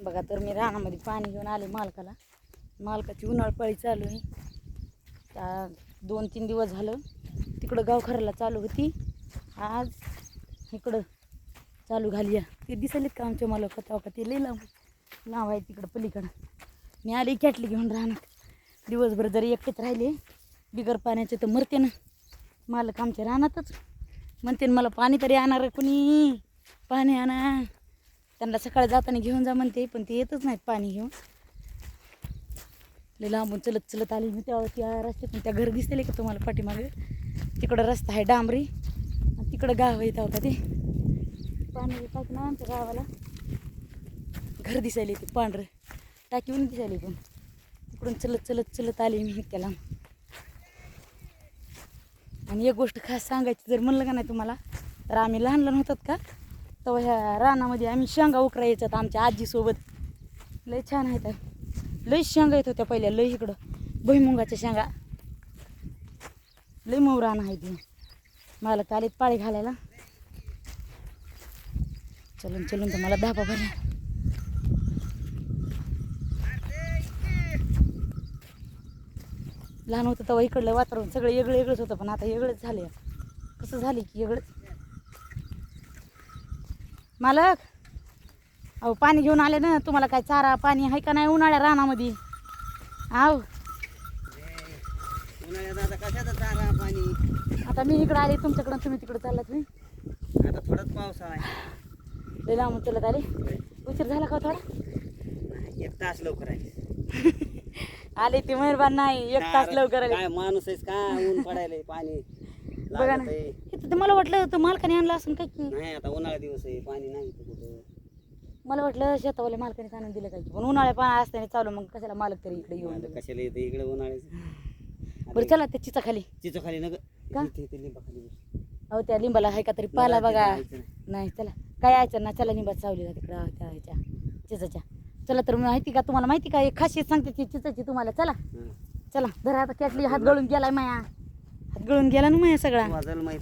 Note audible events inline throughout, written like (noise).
बघा तर मी रानामध्ये पाणी घेऊन आले मालकाला. मालकाची उन्हाळपाळी चालू आहे. त्या दोन तीन दिवस झालं. तिकडं गावखराला चालू होती. आज इकडं चालू घाली या ते दिसलेत का आमच्या मला कथा का ते लई लांब लांब आहे तिकडं पलीकडं. मी आले कॅटली घेऊन राहणार दिवसभर जरी एकटेच राहिले बिगर पाण्याचे तर मरते ना. मालक आमच्या रानातच. म्हणते मला पाणी तरी आणणार कोणी. पाणी आणा. त्यांना सकाळी जाताना घेऊन जा म्हणते पण ते येतच नाहीत पाणी घेऊन. लय लांबून चलत चलत आली मी तेव्हा त्या रस्त्यातून. त्या घर दिसले का तुम्हाला पाठीमागे? तिकडं रस्ता आहे डांबरी. आणि तिकडं गाव आहे तेव्हा का ते. पाणी येतात ना आमच्या गावाला. घर दिसायला ते पांढरं. टाकीहून दिसायले पण. तिकडून चलत चलत चलत आली मी त्याला लांब आणि एक गोष्ट खास सांगायची जर म्हणलं का नाही तुम्हाला तर आम्ही लहान लहान होतात का? तेव्हा ह्या रानामध्ये आम्ही शेंगा उकरा आमच्या आजीसोबत. लय छान आहेत लय शेंगा येत होत्या पहिल्या लय इकडं. भुईमुंगाच्या शेंगा. लय मऊ रान आहे ती मला तालीत पाळी घालायला. चलून चलून तर मला धापा भरला लहान होतं तेव्हा इकडलं वातावरण सगळं वेगळं वेगळंच होतं पण आता वेगळंच झालं कसं झालं की वेगळंच? मालक? अहो पाणी घेऊन आले ना तुम्हाला काय चारा पाणी आहे का नाही उन्हाळ्या रानामध्ये? आव उन्हाळ्यात आता कशाचा चारा पाणी? आता मी इकडं आले तुमच्याकडं तुम्ही तिकडं चाललात मी आता थोडाच पावसाळा आहे. लय लांबून चलत आले. उशीर झाला का हो थोडा? नाही, एक तास लवकर आहे (laughs) आले ते मेहरबान नाही एक तास लवकर आले. काय माणूस आहेस का ऊन पडायला पाणी. बघा ना. इथं तर मला वाटलं तर मालकाने आणलं असं काय की नाही आता उन्हाळा दिवस आहे पाणी नाही इथं कुठं. मला वाटलं शेतावाले मालकाने आणून दिलं काय की पण उन्हाळ्या पाणी असताना चालू मग कशाला मालक तरी इकडे येऊन आता कशाला येते इकडे उन्हाळ्याचं बरं चला त्या चिचा खाली चिचो खाली नग का? इथे इथे लिंबाखाली बस. अहो त्या लिंबाला आहे का तरी पाला मला बघा. तिथे जायचं नाही. चला. काय यायचं ना चला लिंबात सावलीला तिकडं त्या ह्याच्या चिचाच्या. चला तर माहिती का तुम्हाला माहिती का? एक खासियत सांगते ती चिचाची तुम्हाला. चला. हं. चला धरा आता कॅटली हात गळून गेलाय माया. गळून गेला ना माया सगळा.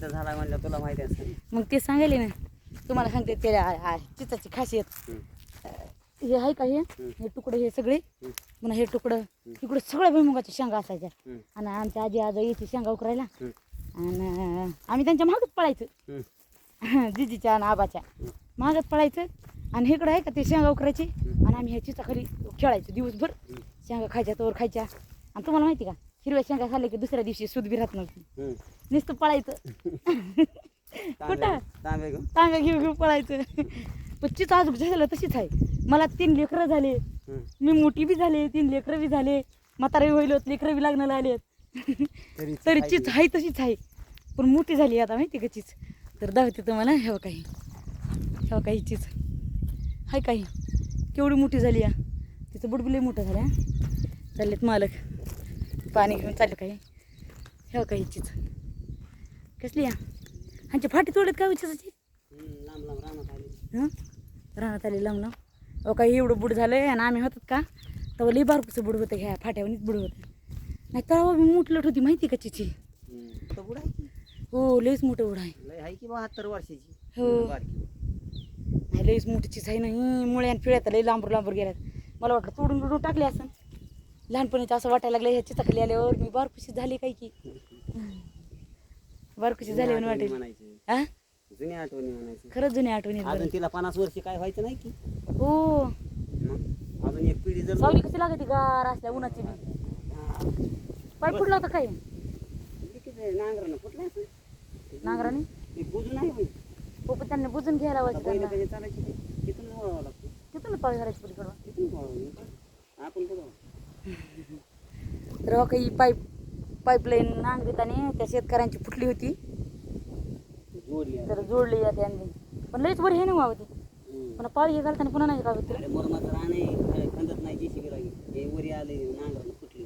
झाला म्हणलं तुला माहिती असेल. मग ते सांगायले ना. तुम्हाला सांगते ते आ- आ- चिचाची खासियत. हं. आहे का हे? हे तुकडे हे सगळे? हं. पुन्हा हे तुकडं. इकडे सगळ्या भुईमुगाच्या शेंगा असायच्या. आणि आमच्या आजी आजो येते शेंगा उकरायला. आणि आम्ही त्यांच्या मागच पळायचं. (laughs) जिजीच्या आणि आबाच्या. मागच पळायचं. आणि इकडं आहे का ते शेंगा उकरायची? आणि आम्ही ह्या चिचाखाली खेळायचो दिवसभर. शेंगा खायच्या तोवर खायच्या. आणि तुम्हाला माहिती का? हिरव्या शेंगा खाल्ल्या की दुसऱ्या दिवशी सूद बी राहत नव्हती. नुसतं पळायचं. (laughs) कुठं? तांब्या घेऊ घेऊ पळायचं. पण चिचा अजून झालं तशीच आहे. मला तीन लेकरं झाले. मी मोठी बी झाले तीन लेकरं बी झाले. म्हातारे होईल लेकरं बी लागणार आलेत. तरी. चीच आहे तशीच आहे. पण मोठी झाली आता माहिती का चीच तर दाखवते तुम्हाला हे काही हे. काही चीज हाय काही केवढी मोठी झाली या. तिचं बुडबुले मोठं झालं हा. चाललेत मालक. पाणी घेऊन चाललं काही हे काही इच्छित कसली या? ह्यांची फाटी तोडत का चिजाची लांब लांब रानात आली राहण्यात आले लांब लांब. अहो काही एवढं बुड झालं आणि आम्ही होतात का? तेव्हा लई बारकूचं बुड होतं ह्या फाट्यावरच बुड होतं. नाही तेव्हा मी मोठलट होती माहिती का चिची? बुड आहे हो लईच मोठं बुड आहे. की बहात्तर वर्षाची हो. नाही लईच मोठी चीज आहे नाही मुळे आणि पिळ्यात लई लांबूर लांबूर गेल्यात. मला वाटलं तोडून तोडून टाकले असं. लहानपणीच असं वाटायला लागलं ह्या चिताखाली आल्यावर मी बारकुशी झाली काय की? बारकुशी झाली म्हणून वाटेल. हा जुन्या आठवणी म्हणायचे. खरंच जुन्या आठवणी आहेत अजून. तिला पन्नास वर्ष काय व्हायचं नाही की. हो. मग? अजून एक पिढी जर सावली कशी लागते गार असल्या उन्हाची बी. हा. पाय फुटला होता काय किती ते नांगरानं फुटलं असं नांगराने? ते बुजून नाही होईल हो पण त्यांनी बुजून घ्यायला आता बैल त्यांना. कधी चालायची ते? तिथून वळावं लागतं. तिथून पाय घालायची पलीकडं. तिथून वळावं आपण पुढं तर हो काही पाईप पाईपलाईन नांगरीताने त्या शेतकऱ्यांची फुटली होती. तर जोडली या त्यांनी. पण लईच बरं हे नाही व्हावं ते. पुन्हा पाळी हे घालताना पुन्हा नाही फुटली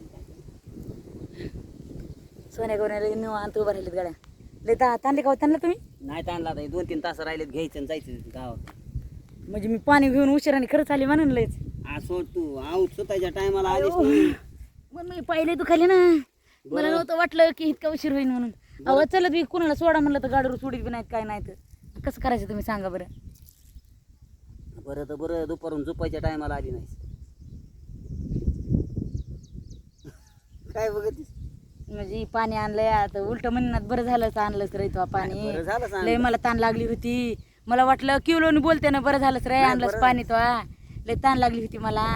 सोन्या गौऱ्याला निवांत उभं राहिलेत गाड्या. लई ता ताणले का हो त्यांना तुम्ही? नाही ताणला आता. दोन तीन तास राहिलेत घ्यायचं आणि जायचं गावात. म्हणजे मी पाणी घेऊन उशिराने खरंच आली म्हणून लईच. सोड तू आऊट स्वतःच्या टायमाला आलीस. नाही. मग मी पहिले तू खाली ना मला नव्हतं वाटलं की इतका उशीर होईल म्हणून अहो चलत बी कुणाला सोडा म्हणलं तर गाडीवर सोडीत बी नाहीत काय नाही तर कसं करायचं तुम्ही सांगा बरं बरं तर बरं दुपारून झोपायच्या टायमाला आली नाही काय बघत म्हणजे पाणी आणलंय आता उलट म्हणण्यात बरं झालं तर आणलंच रे तो पाणी बरं झालं सांग. लय मला ताण लागली होती मला वाटलं किलोनी बोलते ना बरं झालंच रे नाही, आणलंच बरं. पाणी तो. लय ताण लागली होती मला.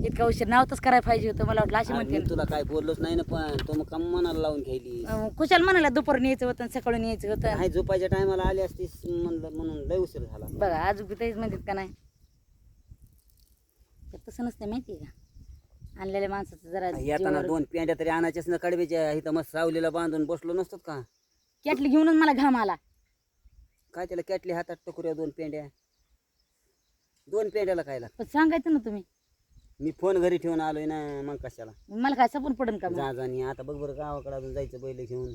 इतका उशीर नावतच करायला पाहिजे होतं मला वाटलं अशी अरे म्हणते. तुला काय बोललोच नाही ना पण तो मग कम मनाला लावून घ्यायली अं, कुशाल म्हणाला दुपारून यायचं होतं आणि सकाळून यायचं होतं. नाही झोपायच्या टायमाला आली असतीस म्हणलं म्हणून लय उशीर झाला. बघा आज तेच म्हणतात का नाही. तर तसं नसतं माहिती आहे का? आणलेल्या माणसाचं जरा येताना जीवावर- दोन पेंड्या तरी आणायच्याच ना कडब्याच्या इथं मस्त सावलीला बांधून बसलो नसतो का? कॅटली घेऊनच मला घाम आला. काय त्याला कॅटली हातात टकुऱ्या दोन पेंड्या? दोन पेंड्याला पण सांगायचं ना तुम्ही. मी फोन घरी ठेवून आलोय ना मग कशाला? मला काय सपून पडन का मग? जा जाणी आता बघ बरं गावाकडे अजून जायचं बैल घेऊन.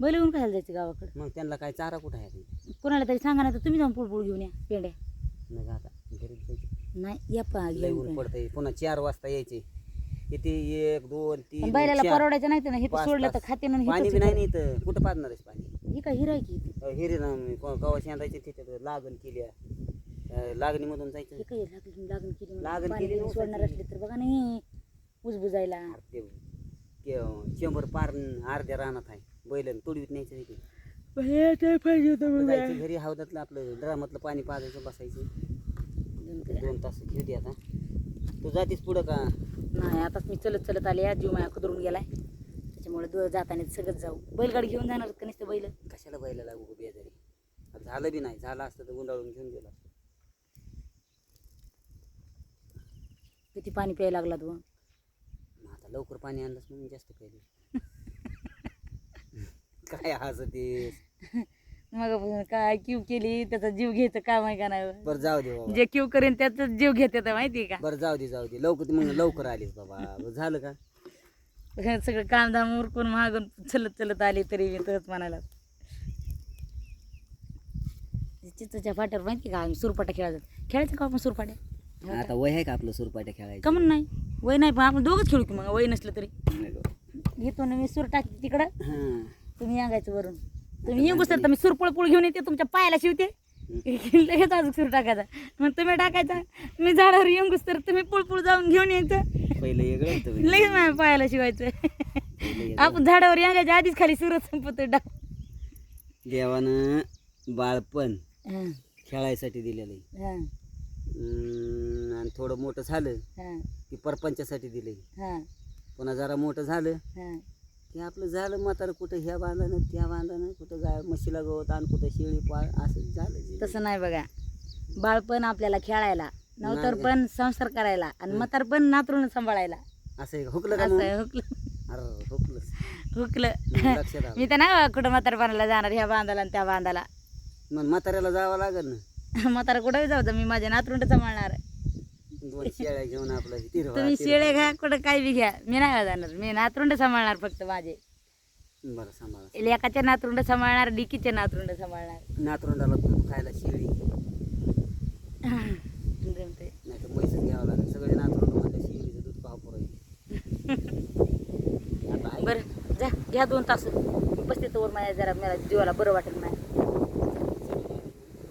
बैल घेऊन कशाला जायचं गावाकडे? मग त्यांना काय चारा कुठं आहे? कोणाला तरी सांगा ना तर तुम्ही जाऊन पुळपुळ घेऊन या पेंड्या. नाही आता? घरी जायचं. नाही या पा लय ऊन पडतंय. पुन्हा चार वाजता यायचे. किती एक दोन पण तीन बैलाला चार, परवडायचं नाही तर ना हे पाच सोडलं तर तास. खाते ना पाणी बी नाही ना इथं. कुठं पाजणार आहेस पाणी? ही काय हिराय की इथे? हिरे ना कवा शेंदायचे तिथे लागण केली लागणीमधून जायचं. हे काय लागली लागण केली म्हणून. लागण पाणी केली बिणी नव्हती. सोडणार असले तर बघा नाही बुजबुजायला अरे ते के- शंभर पार अर्ध्या रानात आहे. बैलन तोडवीत न्यायचं पाहिजे होतं जायचं घरी हौदातलं आपलं ड्रामातलं पाणी पाजायचं बसायचं. दोन तास घेऊ दे आता. तू जातीस पुढं का? नाही आताच मी चलत चलत आले जीव माया कुदरून गेलाय. त्याच्यामुळे दो जाताना सगळं जाऊ. बैलगाडी घेऊन जाणार का नुसतं बैल? कशाला बैला लागू बेजारी झालं बी नाही. झालं असतं तर गुंडाळून घेऊन गेला किती पाणी प्यायला लागला तू मग आता लवकर पाणी आणलंच म्हणून जास्त पाहिजे (laughs) काय हसतेस? मग काय क्यू केली त्याचा जीव घ्यायचं काम आहे का नाही? बरं जाऊ दे बाबा. जे क्यू करेन त्याचा जीव घेते माहिती आहे बरं जाऊ दे जाऊ दे. लवकर मग लवकर आलीस बाबा. बरं झालं का? का सगळं कामधाम उरकून मागून चलत चलत आली तरी मी तसंच म्हणाला चित्तच्या फाट्यावर माहिती का? आम्ही सुरपाटा खेळायचो. खेळायचं का आपण सुरपाट्या आता वय आहे का आपलं सुरपाट्या खेळायचं? का म्हणून नाही. वय नाही पण आपण दोघंच खेळू की मग वय नसलं तरी. घेतो ना मी सूर टाकते तिकडं. हां. तुम्ही सांगायचं वरून. तुम्ही येऊ तर. मी सुरपळ पुळ घेऊन येते तुमच्या पायाला शिवते. लगेच अजून सूर टाकायचा. मग तुम्ही टाकायचा मी झाडावर येऊन तर तुम्ही पुळपुळ जाऊन घेऊन यायचं. पहिलं वेगळं होतं बे. लगेच माझ्या पायाला शिवायचं. पहिलं वेगळं. आपण झाडावर यायच्या आधीच खाली सुरत संपत डाक. देवानं बाळपण हां. खेळायसाठी दिलेलं आहे. हां. थोडं मोठं झालं हां. की परपंचासाठी दिलंय. हां. पुन्हा जरा मोठं झालं हां. की आपलं झालं म्हातारं कुठं ह्या बांधानं त्या बांधानं कुठं गाय म्हशीला गवत आणि कुठं शेळी पाळ असं झालं. तसं नाही बघा. बाळपण आपल्याला खेळायला नवतर पण संस्कार करायला आणि म्हातार पण नातरून सांभाळायला. असं? हुकलं का मग? हुकलं. अरे हुकलंच. हुकलं. मग लक्षात आलं. मी तर नाही कुठं म्हातारपणाला जाणार ह्या बांधाला आणि त्या बांधाला. मग म्हाताऱ्याला जावं लागेल ना? म्हातारा कुठं जाऊ मी माझ्या नातरुंड सांभाळणार. दोन शेळ्या घेऊन आपलं तुम्ही शेळे घ्या कुठं काय बी घ्या. मी नाही जाणार. मी नातरुंड सांभाळणार फक्त माझे. बरं सांभाळा. लेकाचे नातरुंड सांभाळणार डिकीचे नातरुंड सांभाळणार. नातरुंडाला दूध खायला शेळी. जमतंय. नाही तर म्हैसच घ्यावं लागेल. सगळे नातरुंड शेळीचं दूध का पुरायचं आता आहे. बरं जा घ्या दोन तास. बसते तर माझ्या जरा मला जीवाला बरं वाटेल नाही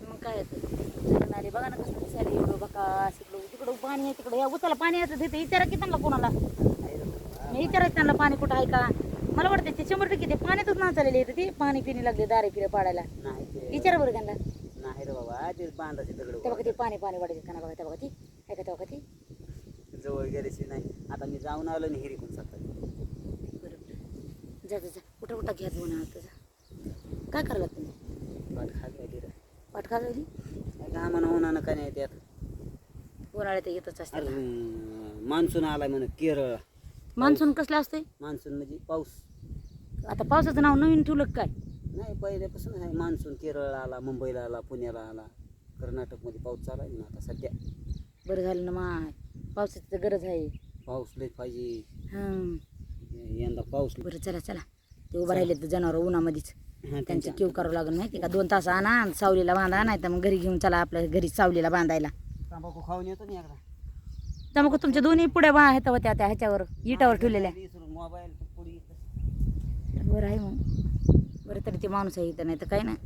मग काय येतं आले बघा ना कसं दिसायला एवढं बका तिकडं तिकडं पाणी आहे तिकडं. या पाणी येतं तिथे. विचारा की त्यांना कोणाला? मी विचारायचं त्यांना पाणी कुठं आहे का? मला वाटतं ते शंभर टक्के ते पाण्यातच ना चाललेले येतं ते. पाणी पिणे लागले दारे फिरे पाडायला. नाही विचारा बरं त्यांना. नाही रे बाबा ते बांधाचे दगड ते बघा ते पाणी पाणी वाढायचं का? ना बघा त्या बघा ती आहे का त्या बघा ती जवळ गेल्याशी नाही. आता मी जाऊन आलो ना हिरी पण बरं जा जा जा. कुठं कुठं घ्या दोन आता जा. काय करायला तुम्ही पाठ खाली वाट का झाली घामान होणार का नाही त्यात उन्हाळ्यात येतच असते अरे मान्सून आलाय म्हण केरळ. मान्सून कसलं असतंय? मान्सून म्हणजे पाऊस. आता पावसाचं नाव नवीन ठेवलं का काय? नाही पहिल्यापासून आहे मान्सून. केरळला आला मुंबईला आला पुण्याला आला. कर्नाटकमध्ये पाऊस चालू आहे ना आता सध्या. बरं झालं ना माय पावसाची तर गरज आहे. पाऊस लय पाहिजे. हां यंदा पाऊस बरं चला चला. ते उभं राहिले तर जनावर उन्हामध्येच. त्यांचं किव करावं लागेल माहिती का? दोन तास आणा आणि सावलीला बांधा नाही तर मग घरी घेऊन चला आपल्या घरी सावलीला बांधायला. तंबाखू खाऊन येतो ना एकदा. मग तुमच्या दोन्ही पुढे बा ह्याच्या होत्या त्या ह्याच्यावर इटावर ठेवलेल्या. मोबाईल बरं आहे मग. बरं तरी ते माणूस आहे इथं नाही तर काही नाही.